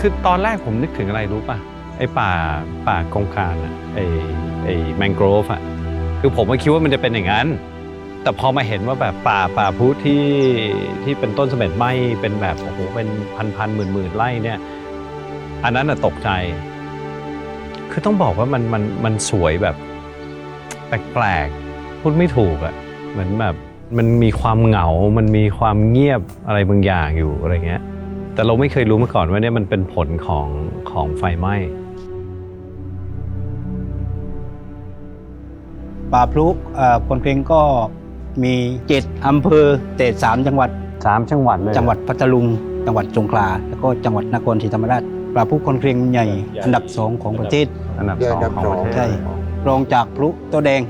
คือตอนแรกผมนึกถึงอะไรรู้ป่ะไอ้ป่าป่ากงคารอะไอ้ไอ้แมงโกรฟอะคือผมก็คิดว่ามันจะเป็นอย่างนั้น แต่พอมาเห็นว่าแบบป่าป่าพุที่ที่เป็นต้นเสม็ดไหมเป็นแบบโอ้โหเป็นพันพันหมื่นหมื่นไร่เนี่ย อันนั้นน่ะตกใจ คือต้องบอกว่ามันมันมันสวยแบบแปลกๆพูดไม่ถูกอะเหมือนแบบมันมีความเหงา มันมีความเงียบอะไรบางอย่างอยู่อะไรเงี้ย แต่เราไม่เคยรู้มาก่อนว่าเนี่ยมันเป็นผลของของไฟไหม้ป่าพลุเอ่อคนเพลงก็มีเจ็ดอำเภอแต่สามจังหวัดสามจังหวัดเลยจังหวัดพัทลุง จังหวัดสงขลาแล้วก็จังหวัดนครศรีธรรมราชป่าพลุคนเพลงใหญ่ อันดับสองของประเทศอันดับสองของประเทศใช่รองจากพลุตัวแดง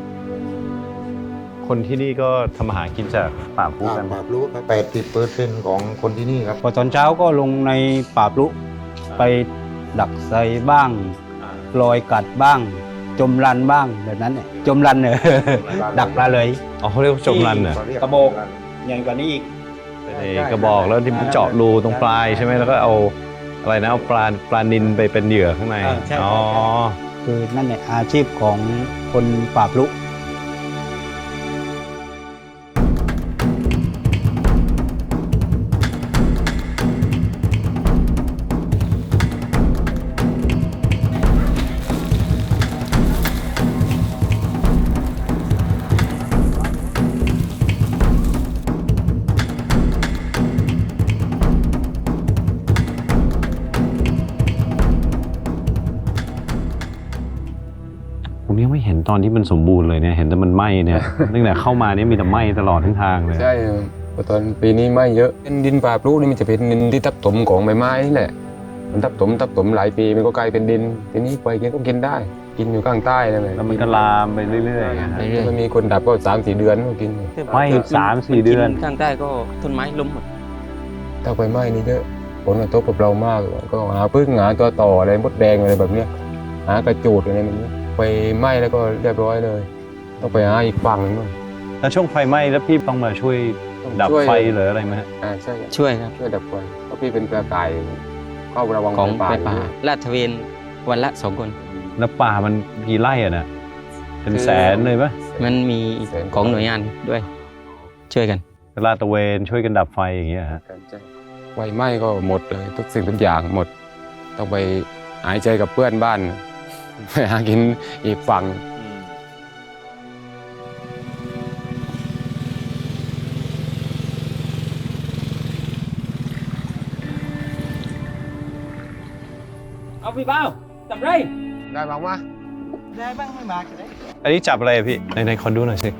คนที่นี่ก็ทำอาหารกินจากป่าพุกันปรับรู้แปดสิบเปอร์เซ็นต์ของคนที่นี่ครับ พอตอนเช้าก็ลงในป่าพลุไปดักไซบ้างลอยกัดบ้าง จมรันบ้างแบบนั้นเนี่ยจมรันเนอะ ดักปลาเลย อ๋อเขาเรียกว่าจมรันเหรอ กระบอกใหญ่กว่านี้อีก ในกระบอกแล้วที่มันเจาะรูตรงปลายใช่ไหมแล้วก็เอาอะไรนะเอาปลาปลานินไปเป็นเหยื่อข้างใน อ่าใช่อ๋อ คือนั่นแหละอาชีพของคนป่าพลุ ผมยังไม่เห็นตอนที่มันสมบูรณ์เลยเนี่ยเห็นแต่มันไหม้เนี่ยตั้งแต่เข้ามาเนี่ยมีแต่ไหม้ตลอดทั้งทางเลยใช่เพราะตอนปีนี้ไม่เยอะเป็นดินป่าพลุนี่มันจะเป็นดินที่ทับถมของใบไม้นี่แหละมันทับถมทับถมหลายปีมันก็กลายเป็นดิน ทีนี้ไปกินก็กินได้ กินอยู่ข้างใต้นั่นแหละแล้วมันก็ลามไปเรื่อยๆนะฮะถ้ามันมีคนดับก็สามสี่เดือนก็กินไหม้สามสี่เดือนข้างใต้ก็ต้นไม้ล้มหมดถ้าไฟไหม้นี่เยอะผลกระทบกับเรามากเลยก็หาพึ่งหาตัวต่ออะไรมดแดงอะไรแบบเนี้ยหากระจูดอะไรแบบเนี้ย ไฟไหม้แล้วก็เรียบร้อยเลย ต้องไปหาอีกฝั่งหนึงนู่นแล้วช่วงไฟไหม้แล้วพี่ต้องมาช่วยดับช่วย ไฟหรืออะไรไหมฮะอ่าใช่ครับช่วยครับ ช่วยดับไฟเพราะพี่เป็นเครือข่ายเข้าระวังของไฟไฟป่าป่าลาดตระเวนวันละสองคน แล้วป่ามันกี่ไร่อะนะเป็นแสนเลยปะมันมีของหน่วยงานด้วย ช่วยกันเวลาดตระเวนช่วยกันดับไฟอย่างเงี้ยฮะใช่ไฟไหม้ก็หมดเลยทุกสิ่งทุกอย่างหมด ต้องไปหายใจกับเพื่อนบ้าน ไปหากินอีกฝั่งเอาพี่เป้าจับไรได้บ้างวะได้บ้างไม่มาก็ได้อันนี้จับอะไรอะพี่ในในคอนดูหน่อยสิ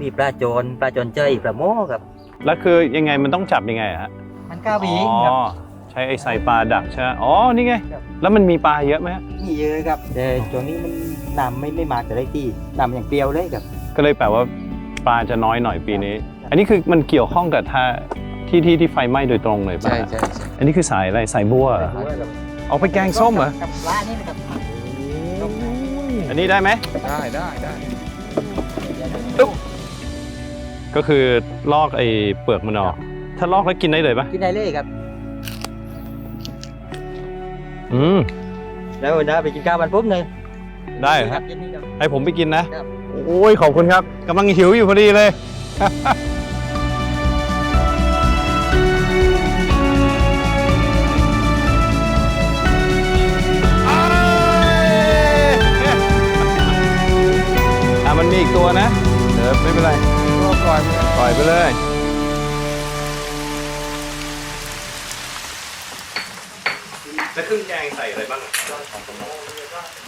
มีปลาโจรปลาโจรเจยปลาโม่ครับ แล้วคือยังไงมันต้องจับยังไงอะฮะมันกล้าบีอ๋ครับอ ใช้ไอ้ใส่ปลาดักใช่ไหมอ๋อ นี่ไง แล้วมันมีปลาเยอะไหมฮะมีเยอะครับ แต่ช่วงนี้มันน้ำไม่ไม่มาจะได้ที่น้ำอย่างเปรียวเลยครับ ก็เลยแปลว่าปลาจะน้อยหน่อยปีนี้ อันนี้คือมันเกี่ยวข้องกับท่าที่ที่ที่ไฟไหม้โดยตรงเลยป่ะใช่ฮะใช่ใช่อันนี้คือสายอะไรสายบัวเหรอเอาไปแกงส้มเหรอกับปลานี่นะครับอันนี้ได้ไหมได้ได้ได้ก็คือลอกไอ้เปลือกมันออก ถ้าลอกแล้วกินได้เลยปะกินได้เลยครับ อืม แล้วนะไปกินข้าวมันปุ๊บเลยได้เหรอครัฮะบเย็นนี้ครับให้ผมไปกินนะ ครับ โอ้ย ขอบคุณครับกำลังหิวอยู่พอดีเลย อะมันมีอีกตัวนะ เดี๋ยวไม่เป็นไรก็ปล่อยปล่อยไปเลย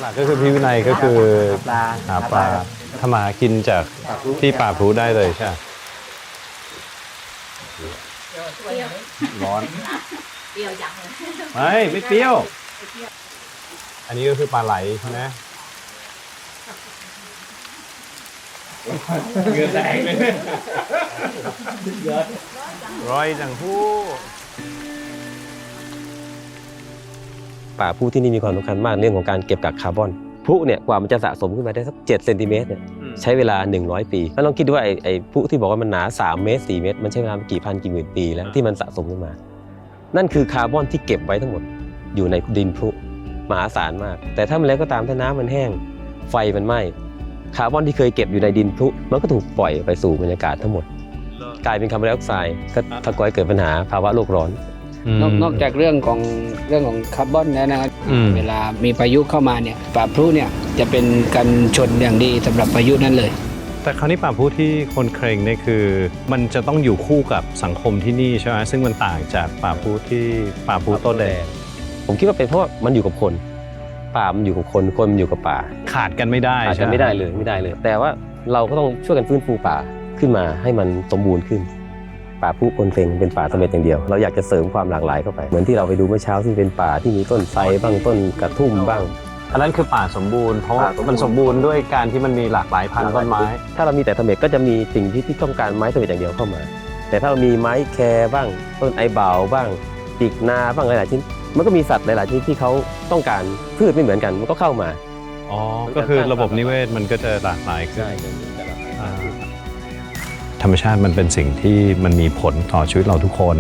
หลักก็คือพี่วินัยก็คือปลาหาปลาถ้ามากินจากที่ป่าพลูได้เลยใช่ไหมร้อนเปรี้ยวจังเลยไม่ไม่เปรี้ยว อันนี้ก็คือปลาไหลใช่ไหมเงินแตกเลยร้อยจังผู้ ป่าพลุที่นี่มีความสำคัญมากเรื่องของการเก็บกักคาร์บอนพลุเนี่ยกว่ามันจะสะสมขึ้นมาได้สัก7เซนติเมตรเนี่ยใช้เวลา 100 ปี แล้วลองคิดดูว่าไอ้ไอ้พลุที่บอกว่ามันหนา 3 เมตร 4 เมตร มันใช้เวลากี่พันกี่หมื่นปีแล้วที่มันสะสมขึ้นมา นั่นคือคาร์บอนที่เก็บไว้ทั้งหมดอยู่ในดินพลุมหาศาลมาก แต่ถ้ามันแล้วก็ตามถ้าน้ำมันแห้ง ไฟมันไหม้คาร์บอนที่เคยเก็บอยู่ในดินพลุมันก็ถูกปล่อยไปสู่บรรยากาศทั้งหมด กลายเป็นคาร์บอนไดออกไซด์ก็ทำก่อให้เกิดปัญหาภาวะโลกร้อน นอกนอกจากเรื่องของเรื่องของคาร์บอนแล้วนะครับอืมเวลามีพายุเข้ามาเนี่ยป่าพลุเนี่ยจะเป็นกันชนอย่างดีสำหรับพายุนั้นเลย แต่คราวนี้ป่าพูที่คนเคร่งเนี่ยคือ มันจะต้องอยู่คู่กับสังคมที่นี่ใช่ไหมซึ่งมันต่างจากป่าพูที่ป่าพูต้นแดงผมคิดว่าเป็นเพราะว่ามันอยู่กับคน ป่ามันอยู่กับคนคนมันอยู่กับป่า ขาดกันไม่ได้อาจใช่จะหไม่ได้เลยไม่ได้เลย แต่ว่าเราก็ต้องช่วยกันฟื้นฟูป่าขึ้นมาให้มันสมบูรณ์ขึ้น ป่าผู้คนเฟงเป็นป่าสมเด็จอย่างเดียว เราอยากจะเสริมความหลากหลายเข้าไป เหมือนที่เราไปดูเมื่อเช้าที่เป็นป่าที่มีต้นไทรบ้างต้นกระทุ่มบ้าง อันนั้นคือป่าสมบูรณ์เพราะว่าป่าสมบูรณ์มันสมบูรณ์ด้วยการที่มันมีหลากหลายพันธุ์ต้นไม้ ถ้าเรามีแต่เสม็ดก็จะมีสิ่งที่ที่ต้องการไม้เสม็ดอย่างเดียวเข้ามา แต่ถ้าเรามีไม้แคร์บ้าง ต้นไอเบาวบ้างจิกนาบ้างหลายๆชิ้น มันก็มีสัตว์หลายๆชนิดที่เขาต้องการพืชไม่เหมือนกันมันก็เข้ามา อ๋อ ก็คือระบบนิเวศมันก็จะหลากหลายขึ้นอ่า ธรรมชาติมันเป็นสิ่งที่มันมีผลต่อชีวิตเราทุกคน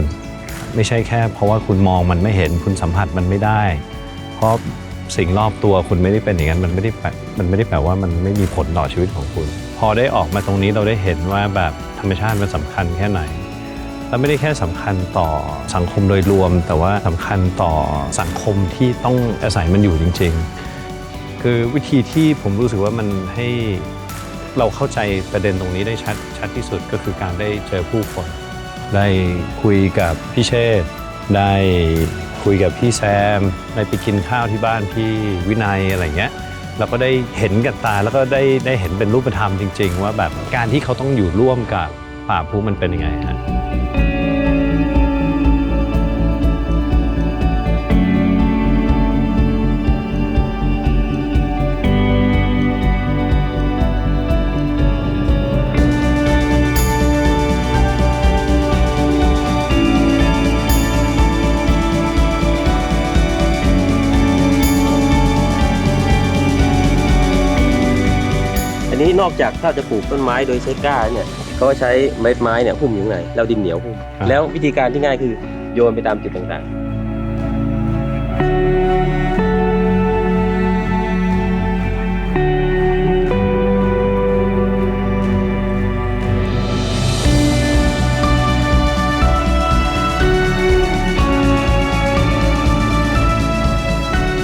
ไม่ใช่แค่ เพราะว่าคุณมองมันไม่เห็นคุณสัมผัสมันไม่ได้ เพราะสิ่งรอบตัวคุณไม่ได้เป็นอย่างนั้นมันไม่ได้แปลมันไม่ได้แปลว่ามันไม่มีผลต่อชีวิตของคุณ พอได้ออกมาตรงนี้เราได้เห็นว่าแบบธรรมชาติมันสำคัญแค่ไหนและไม่ได้แค่สำคัญต่อสังคมโดยรวม แต่ว่าสำคัญต่อสังคมที่ต้องอาศัยมันอยู่จริง ๆ คือวิธีที่ผมรู้สึกว่ามันให้ เราเข้าใจประเด็นตรงนี้ได้ชัดชัดที่สุดก็คือการได้เจอผู้คน ได้คุยกับพี่เชษได้คุยกับพี่แซม ได้ไปกินข้าวที่บ้านพี่วินัยอะไรเงี้ยเราก็ได้เห็นกับตาแล้วก็ได้ได้เห็นเป็นรูปธรรมจริง ๆ ว่าแบบการที่เขาต้องอยู่ร่วมกับป่าพูมันเป็นยังไงฮะ นนี้นอกจากถ้าจะปลูกต้นไม้โดยใช้ก้าเนี่ยเขาก็ใช้เม็ดไม้เนี่ยหุ้มอยู่ข้างในแล้วดินเหนียวหุ้มครับ แล้ววิธีการที่ง่ายคือโยนไปตามจุดต่างๆ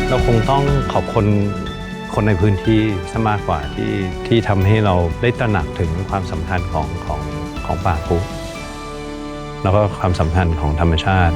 เราคงต้องขอบคุณ คนในพื้นที่ซะมากกว่าที่ที่ทำให้เราได้ตระหนักถึงความสำคัญของของของป่าพุแล้วก็ความสำคัญของธรรมชาติ